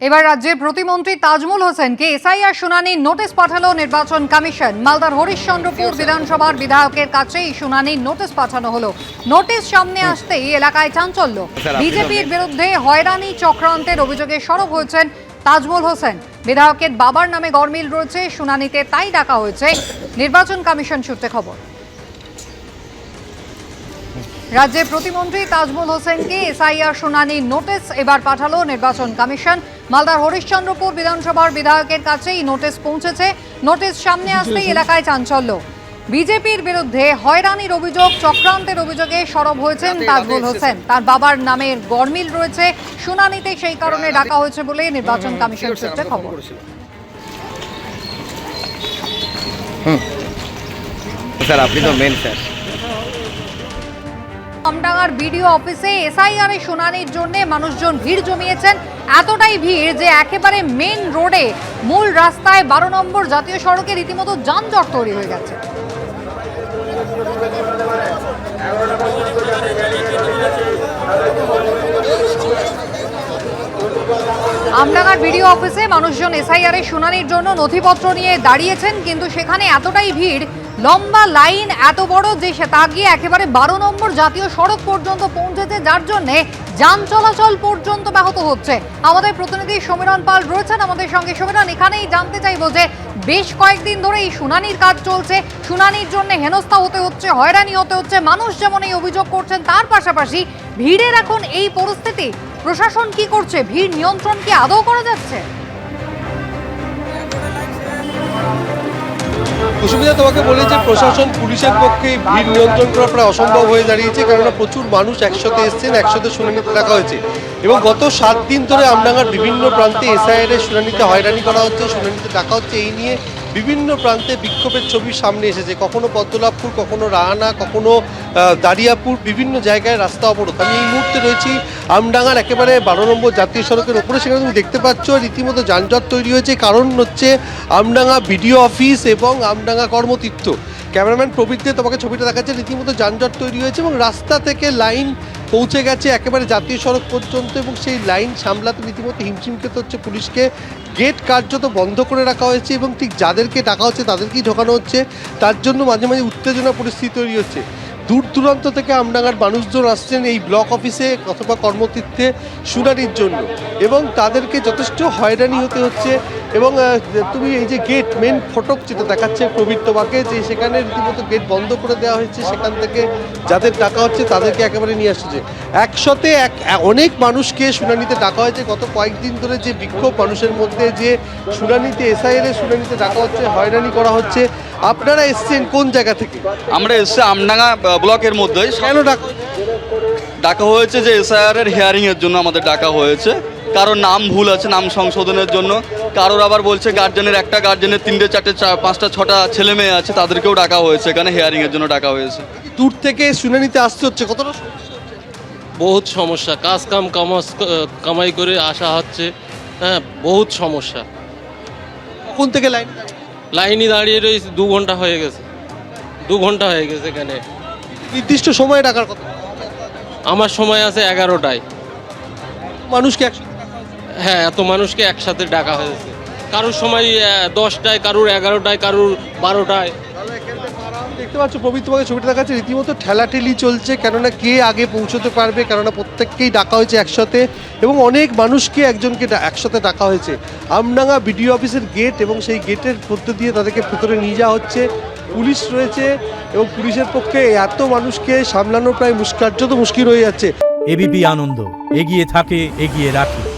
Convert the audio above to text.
এবার রাজ্যের প্রতিমন্ত্রী তাজমুল হোসেনকে এসআইআর শুনানির নোটিশ পাঠালো নির্বাচন কমিশন। মালদার হরিশ্চন্দ্রপুর বিধানসভার বিধায়কের কাছেই শুনানির নোটিশ পাঠানো হলো। নোটিশ সামনে আসতেই এলাকায় চাঞ্চল্য। বিজেপির বিরুদ্ধে হয়রানি চক্রান্তের অভিযোগে সরব হয়েছেন তাজমুল হোসেন। বিধায়কের বাবার নামে গরমিল রয়েছে শুনানিতে তাই ডাকা হয়েছে। নির্বাচন কমিশন সূত্রে খবর। রাজ্যের প্রতিমন্ত্রী তাজমুল হোসেনকে এসআইআর শুনানির নোটিশ এবার পাঠালো নির্বাচন কমিশন। মালদার হরিশ্চন্দ্রপুর বিধানসভার বিধায়কের কাছেই নোটিশ পৌঁছেছে। নোটিশ সামনে আসতেই এলাকায় চাঞ্চল্য। বিজেপির বিরুদ্ধে হয়রানির অভিযোগ চক্রান্তের অভিযোগে সরব হয়েছেন তাজমুল হোসেন। তার বাবার নামের গরমিল রয়েছে। শুনানিতে সেই কারণে ডাকা হয়েছে বলে নির্বাচন কমিশন সূত্রে খবর স্যার আপনি তো মেন স্যার আমডাঙ্গার বিডিও অফিসে এসআইআর এর শুনানির জন্য মানুষজন ভিড় জমিয়েছেন। এতটাই ভিড় যে একেবারে মেন রোডে মূল রাস্তায় বারো নম্বর জাতীয় সড়কে রীতিমতো যানজট তৈরি হয়ে গেছে। আমডাঙ্গার বিডিও অফিসে মানুষজন এসআইআর এর শুনানির জন্য নথিপত্র নিয়ে দাঁড়িয়েছেন, কিন্তু সেখানে এতটাই ভিড় লম্বা লাইন, এত বড় যে তা গিয়ে একেবারে বারো নম্বর জাতীয় সড়ক পর্যন্ত পৌঁছেছে, যার জন্য যান চলাচল পর্যন্ত ব্যাহত হচ্ছে। আমাদের প্রতিনিধি সমীরণ পাল রয়েছেন আমাদের সঙ্গে। সমীরণ, এখানেই জানতে চাইব যে বেশ কয়েকদিন ধরে এই শুনানির কাজ চলছে। শুনানির জন্য হেনস্থা হতে হচ্ছে, হয়রানি হতে হচ্ছে, মানুষ যেমন এই অভিযোগ করছেন, তার পাশাপাশি ভিড়ের এখন এই পরিস্থিতি। প্রশাসন কি করছে? ভিড় নিয়ন্ত্রণ কি আদৌ করা যাচ্ছে? কুসুমিতা, তোমাকে বলে যে প্রশাসন পুলিশের পক্ষে ভিড় নিয়ন্ত্রণ করা প্রায় অসম্ভব হয়ে দাঁড়িয়েছে, কেননা প্রচুর মানুষ একসাথে এসছেন, একসাথে শুনানিতে রাখা হয়েছে। এবং গত সাত দিন ধরে আমডাঙ্গার বিভিন্ন প্রান্তে এসআইআর এর শুনানিতে হয়রানি করা হচ্ছে, শুনানিতে ডাকা হচ্ছে, এই নিয়ে বিভিন্ন প্রান্তে বিক্ষোভের ছবি সামনে এসেছে। কখনো পদ্মলাভপুর, কখনো রাহানা, কখনো দারিয়াপুর বিভিন্ন জায়গায় রাস্তা অবরোধ। আমি এই মুহূর্তে রয়েছি আমডাঙ্গার একেবারে বারো নম্বর জাতীয় সড়কের ওপরে। সেখানে তুমি দেখতে পাচ্ছ, রীতিমতো যানজট তৈরি হয়েছে। কারণ হচ্ছে আমডাঙ্গা বিডিও অফিস এবং আমডাঙ্গা কর্মতীর্থ। ক্যামেরাম্যান প্রবীরদের তোমাকে ছবিটা দেখাচ্ছে। রীতিমতো যানজট তৈরি হয়েছে এবং রাস্তা থেকে লাইন পৌঁছে গেছে একেবারে জাতীয় সড়ক পর্যন্ত এবং সেই লাইন সামলাতে রীতিমতো হিমশিম খেতে হচ্ছে পুলিশকে গেট কার্যত বন্ধ করে রাখা হয়েছে এবং ঠিক যাদেরকে ডাকা হচ্ছে তাদেরকেই ঢোকানো হচ্ছে, তার জন্য মাঝে মাঝে উত্তেজনা পরিস্থিতি তৈরি হচ্ছে। দূর দূরান্ত থেকে আমডাঙ্গার মানুষজন আসছেন এই ব্লক অফিসে অথবা কর্মতীর্থে শুনানির জন্য এবং তাদেরকে যথেষ্ট হয়রানি হতে হচ্ছে। এবং তুমি এই যে গেট মেন ফটক যেটা দেখাচ্ছে প্রবীর তোমাকে যে সেখানে রীতিমতো গেট বন্ধ করে দেওয়া হয়েছে সেখান থেকে যাদের ডাকা হচ্ছে তাদেরকে একেবারে নিয়ে আসছে একসাথে এক অনেক মানুষকে শুনানিতে ডাকা হয়েছে। গত কয়েকদিন ধরে যে বিক্ষোভ মানুষের মধ্যে যে শুনানিতে এসআইএল এর শুনানিতে ডাকা হচ্ছে হয়রানি করা হচ্ছে। আপনারা এসছেন কোন জায়গা থেকে? আমরা এসে আমডাঙ্গা ব্লকের মধ্যেই। কেন ডাকা ডাকা হয়েছে যে এসআইআর এর হিয়ারিং এর জন্য আমাদের ডাকা হয়েছে। কারোর নাম ভুল আছে নাম সংশোধনের জন্য। কারোর আবার বলছে গার্জেনের একটা গার্জেনের তিনটে চারটে চা- পাঁচটা ছটা ছেলে মেয়ে আছে তাদেরকেও ডাকা হয়েছে এখানে হিয়ারিং এর জন্য ডাকা হয়েছে। দূর থেকে শুনানিতে আসতে হচ্ছে কতটা বহুত সমস্যা কাজ কাম কামাস কামাই করে আসা হচ্ছে হ্যাঁ বহুত সমস্যা। কোন থেকে লাইন লাইনে দাঁড়িয়ে রয়েছে দু ঘণ্টা হয়ে গেছে দু ঘণ্টা হয়ে গেছে এখানে। নির্দিষ্ট সময় ডাকার কথা? আমার সময় আছে এগারোটায়। মানুষকে একসাথে হ্যাঁ এত মানুষকে একসাথে ডাকা হয়েছে। কারোর সময় দশটায় কারোর এগারোটায় কারোর বারোটায়। দেখতে পাচ্ছ প্রবীর তোমাকে ছবিটা দেখাচ্ছে। রীতিমতো ঠেলাঠেলি চলছে কেননা কে আগে পৌঁছতে পারবে কেননা প্রত্যেককেই ডাকা হয়েছে একসাথে এবং অনেক মানুষকে একজনকে ডা- একসাথে ডাকা হয়েছে। আমডাঙ্গা বিডিও অফিসের গেট এবং সেই গেটের মধ্যে দিয়ে তাদেরকে ভেতরে নিয়ে যাওয়া হচ্ছে। পুলিশ রয়েছে এবং পুলিশের পক্ষে এত মানুষকে সামলানো প্রায় মুস্কার্য তো মুশকিল হয়ে যাচ্ছে। এবিপি আনন্দ এগিয়ে থাকে এগিয়ে রাখে।